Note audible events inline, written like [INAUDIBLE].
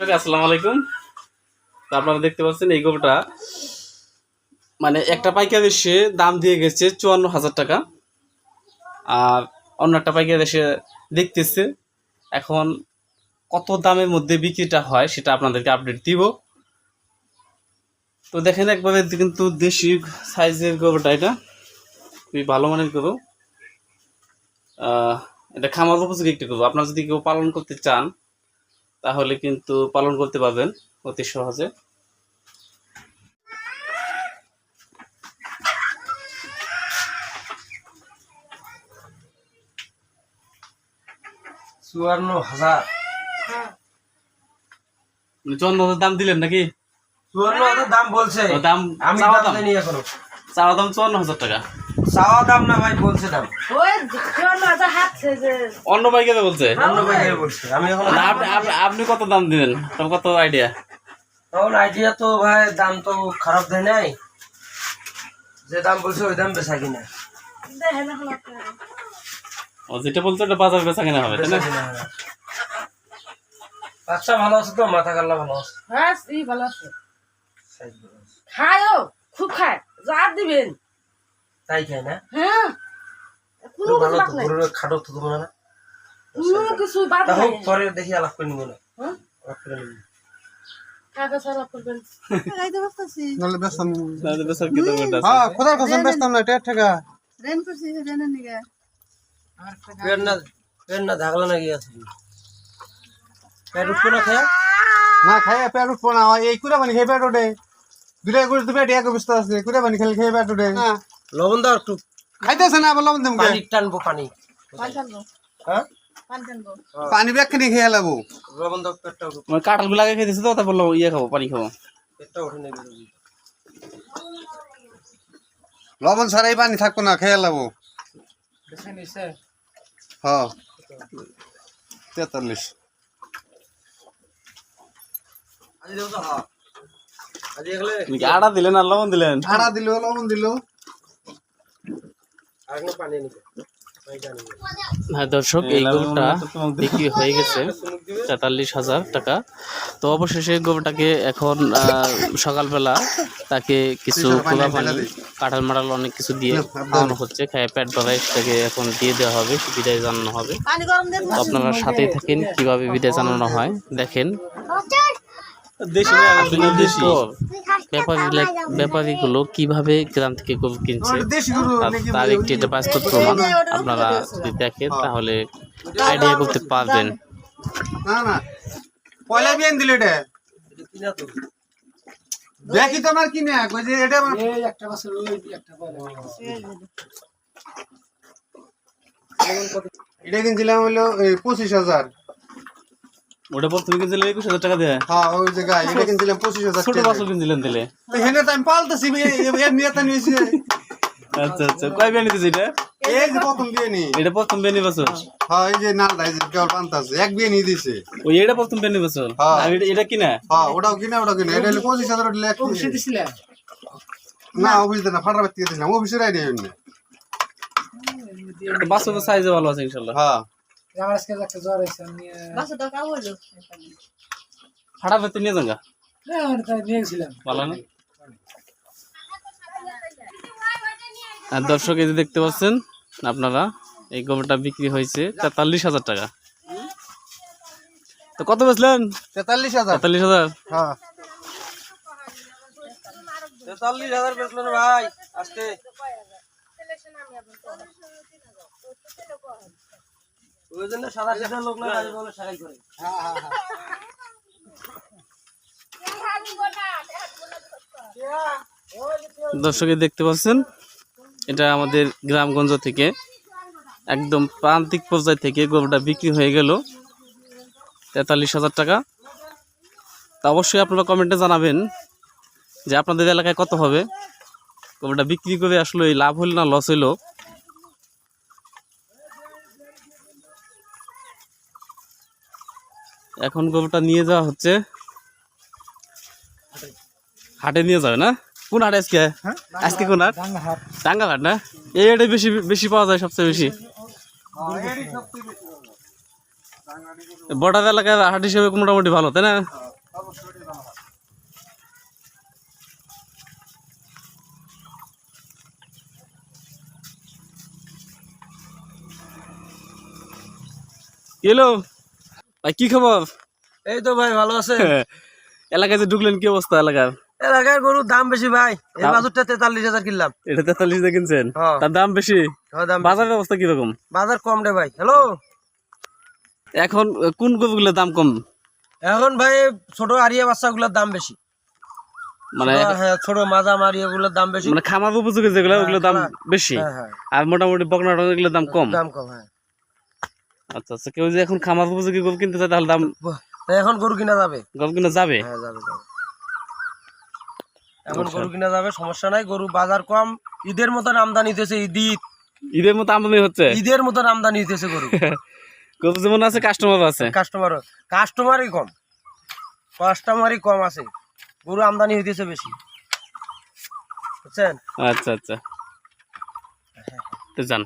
আসসালামু আলাইকুম। তো আপনারা দেখতে পাচ্ছেন এই গরুটা মানে একটা পাইকারি এসে দাম দিয়ে গেছে চুয়ান্ন হাজার টাকা। আর অন্য একটা পাইকারি এসে দেখতেছে, এখন কত দামের মধ্যে বিক্রিটা হয় সেটা আপনাদেরকে আপডেট দিব। তো দেখেন একবারে কিন্তু দেশি সাইজের গরুটা এটা, খুবই ভালো মানের গরু এটা খামার উপযোগী একটি গরু আপনারা যদি কেউ পালন করতে চান তাহলে কিন্তু পালন করতে পারবেন অতি সহজে। চুয়ান্ন হাজার। চুয়ান্ন হাজার দাম দিলেন নাকি? চুয়ান্ন হাজার দাম বলছে। দাম আমি দাম চাওয়া দাম চুয়ান্ন হাজার টাকা। চাওয়া দাম না ভাই বলছে দাম। অন্য পাইকারে বলছে? অন্য বাইরে বলছে? আমি এখন আপনি কত দাম দিবেন তোমার কত আইডিয়া তখন আইডিয়া তো ভাই দাম তো খারাপ দেয় নাই। যে দাম বলছে ওই দাম বেচা কিনা। দেখেন এখন আপনারা। ও যেটা বলছে ওটা বাজার বেচা কেনা হবে তাই না? বাচ্চা ভালো আছে তো মাথা কাল্লা ভালো আছে। হ্যাঁ এই ভালো ভালো আছে। খায়ও খুব খায়। যা দিবেন। তাই খাই না? হ্যাঁ। কোনো ভালো তো গরুর খাটো তো তোমার না? কোনো কিছু বাদ নাই হোক পরে দেখি আলাপ করে নিবো না। হ্যাঁ? আলাপ করে নিবো। না। হ্যাঁ পেট উঠবো না খেয়া? না পেট উঠবো না। এই কুড়া পানি খেয়ে পেট ওঠে দুটাই করে তুমি এক ব্যস্ত আছে। কুড়া পানি খেলে খেয়ে পেট ওঠে লবণ দাও একটু। খাইতেছে না আবার লবণ দেবো পানি টানবো পানি। পান টানবো। হ্যাঁ? পান ব্যাগ খানি খেয়ে লাবো। লবণ দাও পেটটা মানে কাঁঠালগুলো আগে খেতেছে তো তারপর ইয়ে খাব পানি খাব। পেটটা উঠে নেবে লবণ ছাড়াই পানি থাকব না খেয়ে লাবো। হ্যাঁ। তেতাল্লিশ। হ্যাঁ। আটা দিলেন আর লবণ দিলেন? আড়া দিল লবণ দিল আরেকটা পানি নিবে পানিটা নিবে হ্যাঁ দর্শক এই গরুটা বিক্রি হয়ে গেছে তেতাল্লিশ হাজার টাকা। তো অবশেষে গরুটাকে এখন আহ, সকালবেলা তাকে কিছু খোলা পানি কাঁঠাল মাটাল অনেক কিছু দিয়ে খাওয়ানো হচ্ছে। খায় পেট ভরাই সেটাকে এখন দিয়ে দেওয়া হবে বিদায় জানানো হবে। আপনারা সাথেই থাকেন কীভাবে বিদায় জানানো হয় দেখেন। ব্যাপারীগুলো কীভাবে গ্রাম থেকে গরু কিনছে তার- একটি এটা বাস্তব প্রমাণ। আপনারা যদি দেখেন তাহলে আইডিয়া করতে পারবেন। না না। পয়লা বিয়ান দিল এটা। দেখি তো আমার কিনে কই যে এটা আমার এটা কিনছিলাম হলো পঁচিশ হাজার। ওটা প্রথমে কিনছিলেন একুশ হাজার টাকা দিয়ে? হ্যাঁ ওই যে গাই এটা কিনছিলাম পঁচিশ হাজার ছোট। কিনছিলেন দিলে তো হেনে তো আমি পালতেছি এর নিয়ে তো নিয়েছি। আচ্ছা আচ্ছা। কয় বিয়া নিতেছে এটা? এই যে প্রথম বিয়ে নি। এটা প্রথম বেনি বছর? হ্যাঁ এই যে নালটা এই যে কেবল পান্তাছে এক বিয়ে নিয়ে দিছে। ওই এটা প্রথম বেনি বছর? হ্যাঁ। এটা- এটা কিনা? হ্যাঁ ওটাও কিনা ওটাও কিনা। এটা হলো পঁচিশ হাজার ওটা লেখ না অফিস না ফাটার বাতি দিয়েছিলাম অফিসের আইডিয়া বাছুর সাইজে ভালো আছে ইনশাল্লাহ। হ্যাঁ। বাসা টাকা হলো ফাটা ভেতর নিয়ে যাঙ্গা ভালো না আর দর্শক এই যে দেখতে পাচ্ছেন আপনারা এই গোবরটা বিক্রি হয়েছে তেতাল্লিশ হাজার টাকা। তো কত বেচলেন? তেতাল্লিশ হাজার। তেতাল্লিশ হাজার। হ্যাঁ। তেতাল্লিশ হাজার বেচলো না ভাই আজকে। ওই জন্য সাদা সাদা লোক না বলে করে দর্শকে দেখতে পাচ্ছেন, এটা আমাদের গ্রামগঞ্জ থেকে, একদম প্রান্তিক পর্যায় থেকে গোবরটা বিক্রি হয়ে গেল, তেতাল্লিশ হাজার টাকা। তা অবশ্যই আপনারা কমেন্টে জানাবেন যে আপনাদের এলাকায় কত হবে। গোবরটা বিক্রি করে আসলে লাভ হইল না, লস হইল। এখন গরুটা নিয়ে যাওয়া হচ্ছে। হাটে নিয়ে যাবে না? কোন হাট আজকে? হ্যাঁ? আজকে কোন হাট? টাঙ্গা হাট। না? এই হাটে বেশি বেশি পাওয়া যায় সবচেয়ে বেশি। বর্ডার এলাকায় হাট হিসেবে মোটামুটি ভালো তাই না? হ্যালো ভাই কি খবর? এই তো ভাই ভালো আছে এলাকায় যে ঢুকলেন কি অবস্থা এলাকার? এলাকায় গরুর দাম বেশি ভাই। এই? বাজুরটা তেতাল্লিশ হাজার কিনলাম। এটা তেতাল্লিশ কিনছেন? হ্যাঁ। তার দাম বেশি? হ্যাঁ, বাজারের অবস্থা কীরকম? বাজার কম রে ভাই। হ্যালো? এখন কোন গরুগুলোর দাম কম? এখন ভাই ছোট আরিয়া বাচ্চাগুলোর দাম বেশি। মানে ছোট- হ্যাঁ মাজা দাম বেশি। মানে খামার উপযোগী যেগুলো ওগুলোর দাম বেশি। হ্যাঁ হ্যাঁ। আর মোটামুটি বকনা দাম কম? দাম কম হ্যাঁ। আচ্ছা আচ্ছা কেউ যে এখন খামার উপযোগী গরু কিনতে চায় তাহলে দাম এখন গরু কিনা যাবে? গরু কিনা যাবে? হ্যাঁ যাবে যাবে। এখন গরু কিনা যাবে সমস্যা নাই গরু বাজার কম। ঈদের মতন আমদানি হইতেছে ঈদ। ঈদ ঈদের মতো আমদানি হচ্ছে? ঈদের মতন আমদানি হইতেছে গরু। [LAUGHS] গরু যেমন আছে কাস্টমার আছে। কাস্টমার কাস্টমারই কম। কাস্টমারই কম আছে। গরু আমদানি হইতেছে বেশি। বুঝছেন? আচ্ছা আচ্ছা। তো যান।